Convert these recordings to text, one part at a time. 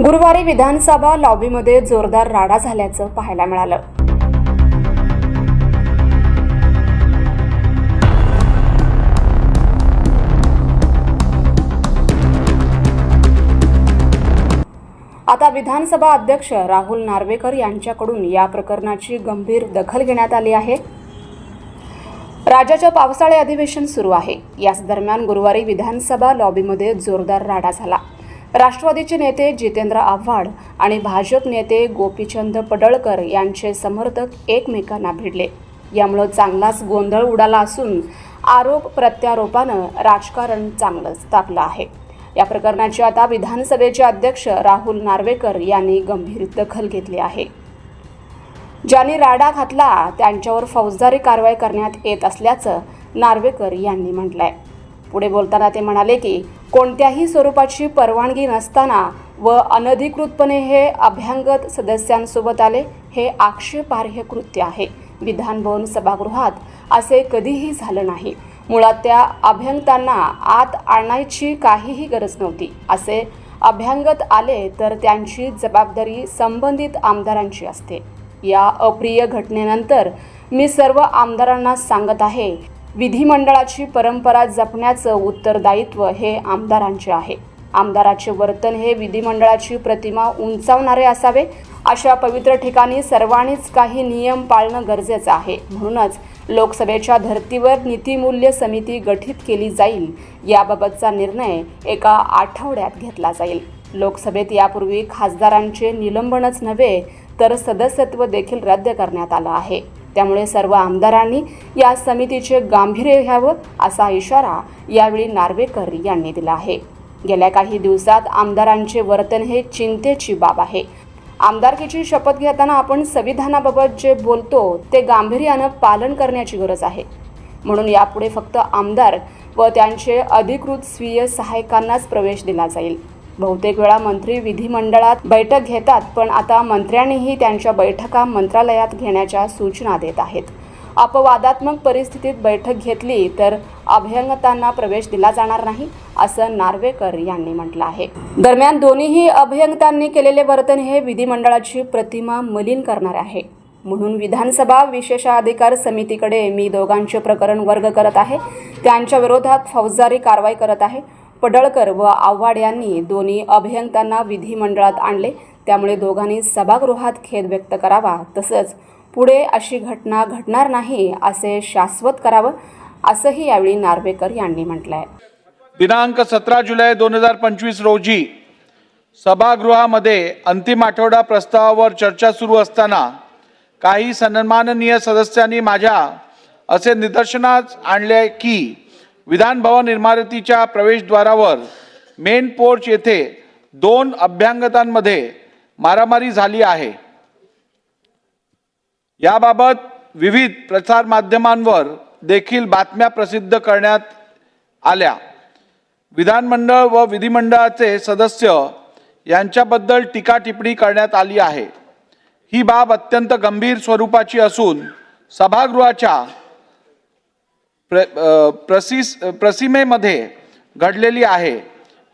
गुरुवारी विधानसभा लॉबीमध्ये जोरदार राडा झाल्याचं पाहायला मिळालं. आता विधानसभा अध्यक्ष राहुल नार्वेकर यांच्याकडून या प्रकरणाची गंभीर दखल घेण्यात आली आहे. राज्याचं पावसाळी अधिवेशन सुरू आहे. याच दरम्यान गुरुवारी विधानसभा लॉबीमध्ये जोरदार राडा झाला. राष्ट्रवादीचे नेते जितेंद्र आव्हाड आणि भाजप नेते गोपीचंद पडळकर यांचे समर्थक एकमेकांना भिडले. यामुळं चांगलाच गोंधळ उडाला असून आरोप प्रत्यारोपानं राजकारण चांगलंच तापलं आहे. या प्रकरणाची आता विधानसभेचे अध्यक्ष राहुल नार्वेकर यांनी गंभीर दखल घेतली आहे. ज्यांनी राडा घातला त्यांच्यावर फौजदारी कारवाई करण्यात येत असल्याचं नार्वेकर यांनी म्हटलंय. पुढे बोलताना ते म्हणाले की कोणत्याही स्वरूपाची परवानगी नसताना व अनधिकृतपणे हे अभ्यांगत सदस्यांसोबत आले हे आक्षेपार्ह कृत्य आहे. विधानभवन सभागृहात असे कधीही झालं नाही. मुळात त्या अभ्यंगतांना आत आणायची काहीही गरज नव्हती. असे अभ्यंगत आले तर त्यांची जबाबदारी संबंधित आमदारांची असते. या अप्रिय घटनेनंतर मी सर्व आमदारांना सांगत आहे विधिमंडळाची परंपरा जपण्याचं उत्तरदायित्व हे आमदारांचे आहे. आमदाराचे वर्तन हे विधिमंडळाची प्रतिमा उंचावणारे असावे अशा पवित्र ठिकाणी सर्वांनीच काही नियम पाळणं गरजेचं आहे. म्हणूनच लोकसभेच्या धर्तीवर नीतिमूल्य समिती गठीत केली जाईल याबाबतचा निर्णय एका आठवड्यात घेतला जाईल. लोकसभेत यापूर्वी खासदारांचे निलंबनच नव्हे तर सदस्यत्व देखील रद्द करण्यात आलं आहे. त्यामुळे सर्व आमदारांनी या समितीचे गांभीर्य घ्यावं असा इशारा यावेळी नार्वेकर यांनी दिला आहे. गेल्या काही दिवसात आमदारांचे वर्तन हे चिंतेची बाब आहे. आमदारकीची शपथ घेताना आपण संविधानाबाबत जे बोलतो ते गांभीर्यानं पालन करण्याची गरज आहे. म्हणून यापुढे फक्त आमदार व त्यांचे अधिकृत स्वीय सहायकांनाच प्रवेश दिला जाईल. बहुतेक वेळा मंत्री विधिमंडळात बैठक घेतात पण आता मंत्र्यांनीही त्यांच्या बैठका मंत्रालयात घेण्याच्या सूचना देत आहेत. अपवादात्मक परिस्थितीत बैठक घेतली तर अभ्यंगतांना प्रवेश दिला जाणार नाही असं नार्वेकर यांनी म्हटलं आहे. दरम्यान दोन्हीही अभ्यंगतांनी केलेले वर्तन हे विधिमंडळाची प्रतिमा मलिन करणार आहे. म्हणून विधानसभा विशेषाधिकार समितीकडे मी दोघांचे प्रकरण वर्ग करत आहे. त्यांच्या विरोधात फौजदारी कारवाई करत आहे. पडळकर व आव्हाड यांनी दोन्ही अभियंत्यांना विधिमंडळात आणले. त्यामुळे दोघांनी सभागृहात खेद व्यक्त करावा. तसंच पुढे अशी घटना घडणार नाही असे शाश्वत करावं असंही यावेळी नार्वेकर यांनी म्हटलं आहे दिनांक सतरा जुलै दोन हजार पंचवीस रोजी सभागृहामध्ये अंतिम आठवडा प्रस्तावावर चर्चा सुरू असताना काही सन्माननीय सदस्यांनी माझ्या असे निदर्शनास आणले की विधान भवन इमारतीच्या प्रवेशद्वारावर मेन पोर्च येथे दोन अभ्यांगतांमध्ये मारामारी झाली आहे. याबाबत विविध प्रसारमाध्यमांवर देखील बातम्या प्रसिद्ध करण्यात आल्या. विधानमंडळ व विधिमंडळाचे सदस्य यांच्याबद्दल टीका टिप्पणी करण्यात आली आहे. ही बाब अत्यंत गंभीर स्वरूपाची असून सभागृहाच्या प्र प्रसिस प्रसिमेमध्ये घडलेली आहे.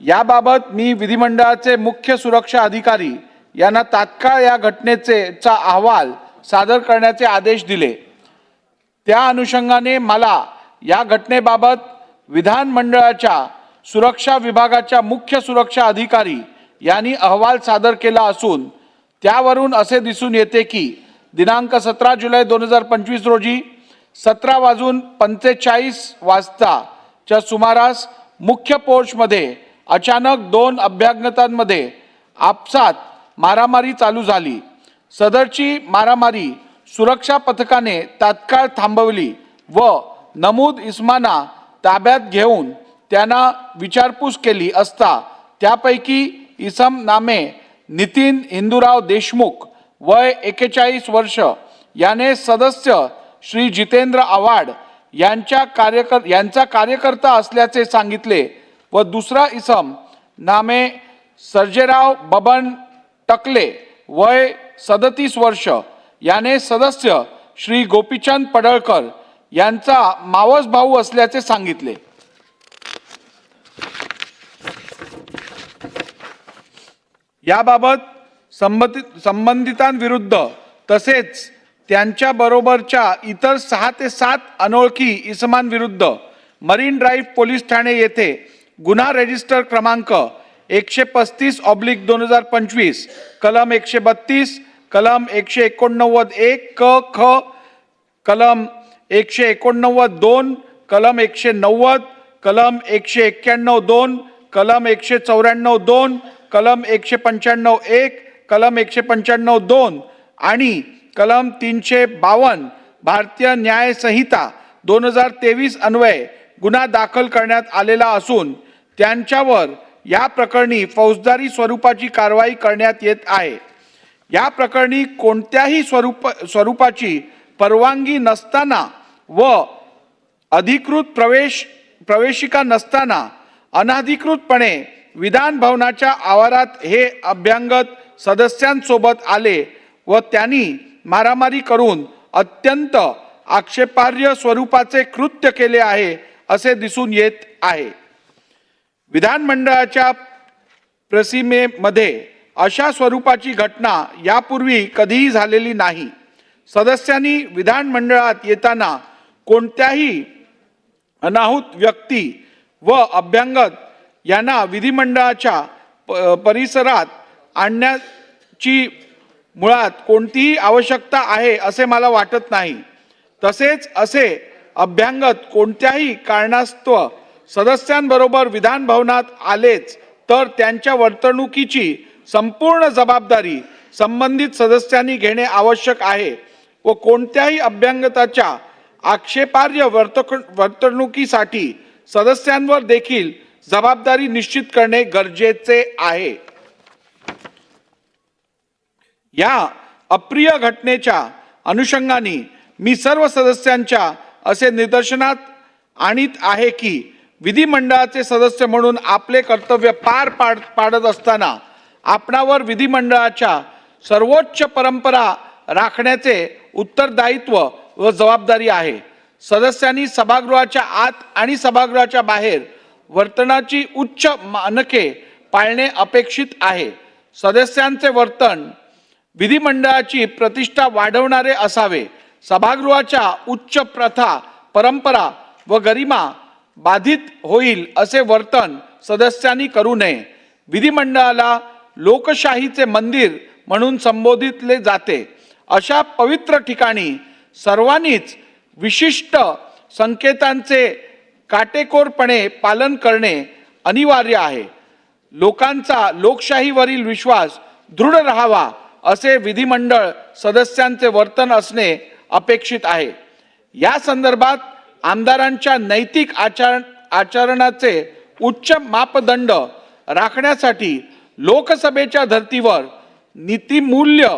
याबाबत मी विधिमंडळाचे मुख्य सुरक्षा अधिकारी यांना तात्काळ या घटनेचे चा अहवाल सादर करण्याचे आदेश दिले. त्या अनुषंगाने मला या घटनेबाबत विधानमंडळाच्या सुरक्षा विभागाच्या मुख्य सुरक्षा अधिकारी यांनी अहवाल सादर केला असून त्यावरून असे दिसून येते की दिनांक सतरा जुलै दोन हजार पंचवीस रोजी सतरा वाजून पंचेचाळीस वाजताच्या सुमारास मुख्य पोर्चमध्ये अचानक दोन अभ्यागतांमध्ये आपसात मारामारी चालू झाली. सदरची मारामारी सुरक्षा पथकाने तात्काळ थांबवली व नमूद इस्माना ताब्यात घेऊन त्यांना विचारपूस केली असता त्यापैकी इसम नामे नितीन हिंदूराव देशमुख वय एकेचाळीस वर्ष याने सदस्य श्री जितेंद्र आव्हाड यांच्या कार्यकर यांचा कार्यकर्ता असल्याचे सांगितले व दुसरा इसम नामे सर्जेराव बबन टकले वय सदतीस वर्ष. याने सदस्य श्री गोपीचंद पडळकर यांचा मावस भाऊ असल्याचे सांगितले. याबाबत संबंधित संबंधितांविरुद्ध तसेच त्यांच्याबरोबरच्या इतर सहा ते सात अनोळखी इसमांविरुद्ध मरीन ड्राईव्ह पोलीस ठाणे येथे गुन्हा रजिस्टर क्रमांक एकशे पस्तीस ऑब्लिक दोन हजार पंचवीस कलम एकशे बत्तीस कलम एकशे एकोणनव्वद एक क ख कलम एकशे एकोणनव्वद दोन कलम एकशे नव्वद कलम एकशे एक्क्याण्णव दोन कलम एकशे चौऱ्याण्णव दोन कलम एकशे पंच्याण्णव एक कलम एकशे पंच्याण्णव दोन आणि कलम तीनशे बावन्न भारतीय न्याय संहिता दोन हजार तेवीस अन्वये गुन्हा दाखल करण्यात आलेला असून त्यांच्यावर या प्रकरणी फौजदारी स्वरूपाची कारवाई करण्यात येत आहे. या प्रकरणी कोणत्याही स्वरूप स्वरूपाची परवानगी नसताना व अधिकृत प्रवेश प्रवेशिका नसताना अनधिकृतपणे विधान भवनाच्या आवारात हे अभ्यंगत सदस्यांसोबत आले व त्यांनी मारामारी करून अत्यंत आक्षेपार्ह स्वरूपाचे कृत्य केले आहे असे दिसून येत आहे. विधानमंडळाच्या प्रसिमेमध्ये अशा स्वरूपाची घटना यापूर्वी कधीही झालेली नाही. सदस्यांनी विधानमंडळात येताना कोणत्याही अनाहूत व्यक्ती व अभ्यंगत यांना विधिमंडळाच्या प- परिसरात आणण्याची मुळात कोणतीही आवश्यकता आहे असे मला वाटत नाही. तसेच असे अभ्यांगत कोणत्याही कारणास्तव सदस्यांबरोबर विधान भवनात आलेच तर त्यांच्या वर्तणुकीची संपूर्ण जबाबदारी संबंधित सदस्यांनी घेणे आवश्यक आहे व कोणत्याही अभ्यंगताच्या आक्षेपार्ह वर्तक वर्तणुकीसाठी सदस्यांवर देखील जबाबदारी निश्चित करणे गरजेचे आहे. या अप्रिय घटनेच्या अनुषंगाने मी सर्व सदस्यांच्या असे निदर्शनात आणीत आहे की विधिमंडळाचे सदस्य म्हणून आपले कर्तव्य पार पाड पाडत असताना आपणावर विधिमंडळाच्या सर्वोच्च परंपरा राखण्याचे उत्तरदायित्व व जबाबदारी आहे. सदस्यांनी सभागृहाच्या आत आणि सभागृहाच्या बाहेर वर्तनाची उच्च मानके पाळणे अपेक्षित आहे. सदस्यांचे वर्तन विधिमंडळाची प्रतिष्ठा वाढवणारे असावे. सभागृहाच्या उच्च प्रथा परंपरा व गरिमा बाधित होईल असे वर्तन सदस्यांनी करू नये. विधिमंडळाला लोकशाहीचे मंदिर म्हणून संबोधितले जाते. अशा पवित्र ठिकाणी सर्वांनीच विशिष्ट संकेतांचे काटेकोरपणे पालन करणे अनिवार्य आहे. लोकांचा लोकशाहीवरील विश्वास दृढ राहावा. असे विधिमंडळ सदस्यांचे वर्तन असणे अपेक्षित आहे. या संदर्भात आमदारांच्या नैतिक आचार आचरणाचे उच्च मापदंड राखण्यासाठी लोकसभेच्या धर्तीवर नीतिमूल्य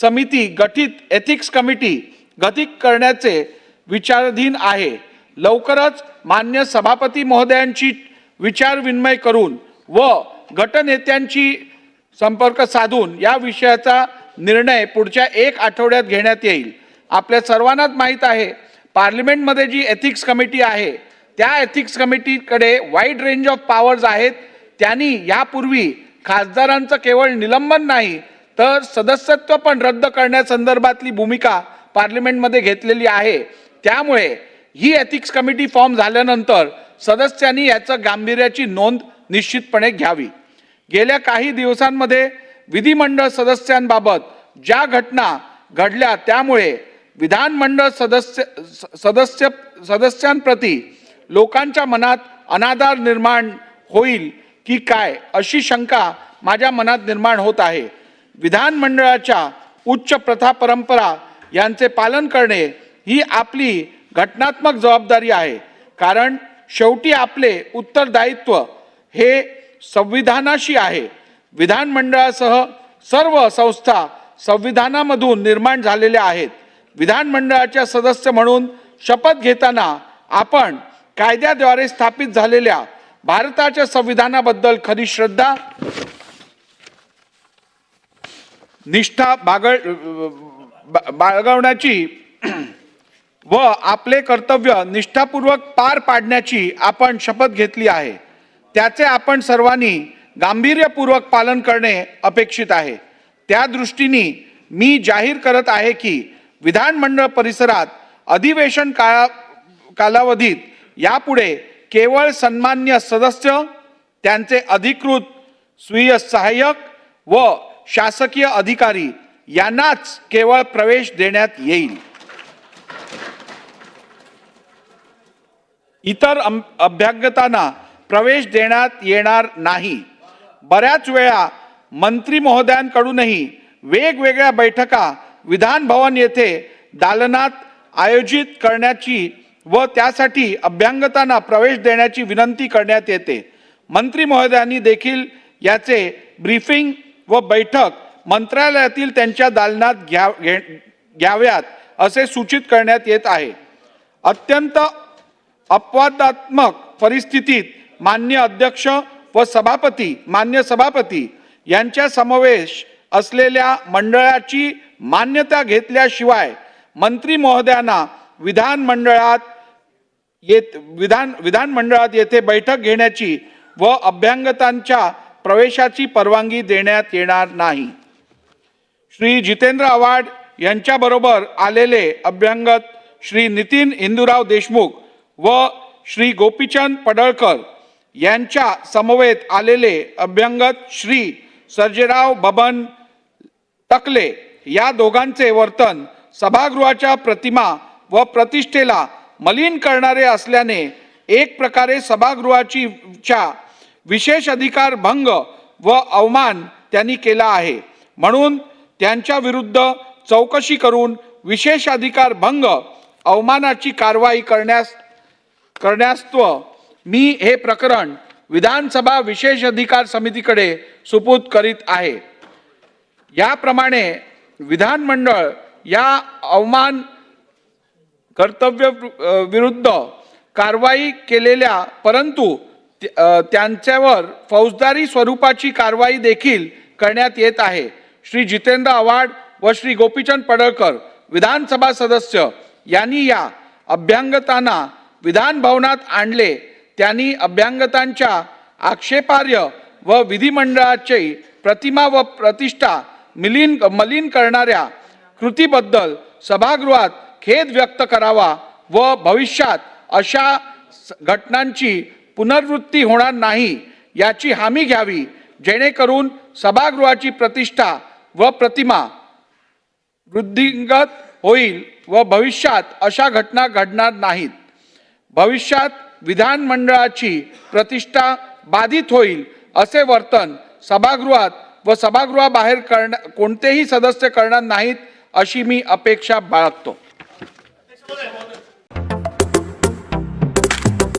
समिती गठीत एथिक्स कमिटी गठीत करण्याचे विचाराधीन आहे. लवकरच मान्य सभापती महोदयांची विचारविनिमय करून व गटनेत्यांची संपर्क साधून या विषयाचा निर्णय पुढच्या एक आठवड्यात घेण्यात येईल. आपल्या सर्वांनाच माहीत आहे पार्लिमेंटमध्ये जी एथिक्स कमिटी आहे त्या एथिक्स कमिटीकडे वाईड रेंज ऑफ पॉवर्स आहेत. त्यांनी यापूर्वी खासदारांचं केवळ निलंबन नाही तर सदस्यत्व पण रद्द करण्यासंदर्भातली भूमिका पार्लिमेंटमध्ये घेतलेली आहे. त्यामुळे ही एथिक्स कमिटी फॉर्म झाल्यानंतर सदस्यांनी याचं गांभीर्याची नोंद निश्चितपणे घ्यावी. गेल्या काही दिवसांमध्ये विधिमंडळ सदस्यांबाबत ज्या घटना घडल्या त्यामुळे विधानमंडळ सदस्य स- सदस्य सदस्यांप्रती लोकांच्या मनात अनादार निर्माण होईल की काय अशी शंका माझ्या मनात निर्माण होत आहे. विधानमंडळाच्या उच्च प्रथा परंपरा यांचे पालन करणे ही आपली घटनात्मक जबाबदारी आहे. कारण शेवटी आपले उत्तरदायित्व हे संविधानाशी आहे. विधानमंडळासह सर्व संस्था संविधानामधून निर्माण झालेल्या आहेत. विधानमंडळाच्या सदस्य म्हणून शपथ घेताना आपण कायद्याद्वारे स्थापित झालेल्या भारताच्या संविधानाबद्दल खरी श्रद्धा निष्ठा बागळ बा- बाळगवण्याची व आपले कर्तव्य निष्ठापूर्वक पार पाडण्याची आपण शपथ घेतली आहे. त्याचे आपण सर्वांनी गांभीर्यपूर्वक पालन करणे अपेक्षित आहे. त्या दृष्टीने मी जाहीर करत आहे की विधानमंडळ परिसरात अधिवेशन काळा कालावधीत यापुढे केवळ सन्मान्य सदस्य त्यांचे अधिकृत स्वीय सहाय्यक व शासकीय अधिकारी यांनाच केवळ प्रवेश देण्यात येईल. इतर अम- अभ्यागतांना प्रवेश देण्यात येणार नाही. बऱ्याच वेळा मंत्री महोदयांकडूनही वेगवेगळ्या बैठका विधान भवन येथे दालनात आयोजित करण्याची व त्यासाठी अभ्यांगतांना प्रवेश देण्याची विनंती करण्यात येते. मंत्री महोदयांनी देखील याचे ब्रीफिंग व बैठक मंत्रालयातील त्यांच्या दालनात घ्या घे- घ्याव्यात असे सूचित करण्यात येत आहे. अत्यंत अपवादात्मक परिस्थितीत मान्य अध्यक्ष व सभापती मान्य सभापती यांच्या समावेश असलेल्या मंडळाची मान्यता घेतल्याशिवाय मंत्री महोदयांना विधानमंडळात येत विधान विधानमंडळात येथे बैठक घेण्याची व अभ्यंगतांच्या प्रवेशाची परवानगी देण्यात येणार नाही. श्री जितेंद्र आव्हाड यांच्याबरोबर आलेले अभ्यंगत श्री नितीन हिंदूराव देशमुख व श्री गोपीचंद पडळकर यांच्या समवेत आलेले अभ्यंगत श्री सर्जेराव बबन टकले या दोघांचे वर्तन सभागृहाच्या प्रतिमा व प्रतिष्ठेला मलिन करणारे असल्याने एक प्रकारे सभागृहाची च्या विशेष अधिकार भंग व अवमान त्यांनी केला आहे. म्हणून त्यांच्या विरुद्ध चौकशी करून विशेष अधिकार भंग अवमानाची कारवाई करण्यास करण्यास्तव मी हे प्रकरण विधानसभा विशेष अधिकार समितीकडे सुपूत करीत आहे. याप्रमाणे विधानमंडळ या अवमान कर्तव्य विरुद्ध कारवाई केलेल्या परंतु त्यांच्यावर फौजदारी स्वरूपाची कारवाई देखील करण्यात येत आहे. श्री जितेंद्र आव्हाड व श्री गोपीचंद पडळकर विधानसभा सदस्य यांनी या अभ्यांगतांना विधान भवनात आणले. त्यांनी अभ्यांगतांच्या आक्षेपार्य व विधिमंडळाची प्रतिमा व प्रतिष्ठा मिलीन मलिन करणाऱ्या कृतीबद्दल सभागृहात खेद व्यक्त करावा व भविष्यात अशा घटनांची पुनर्वृत्ती होणार नाही याची हमी घ्यावी जेणेकरून सभागृहाची प्रतिष्ठा व प्रतिमा वृद्धिंगत होईल व भविष्यात अशा घटना घडणार नाहीत. भविष्यात विधानमंडळाची प्रतिष्ठा बाधित होईल असे वर्तन सभागृहात व सभागृहाबाहेर करणा कोणतेही सदस्य करणार नाहीत अशी मी अपेक्षा बाळगतो.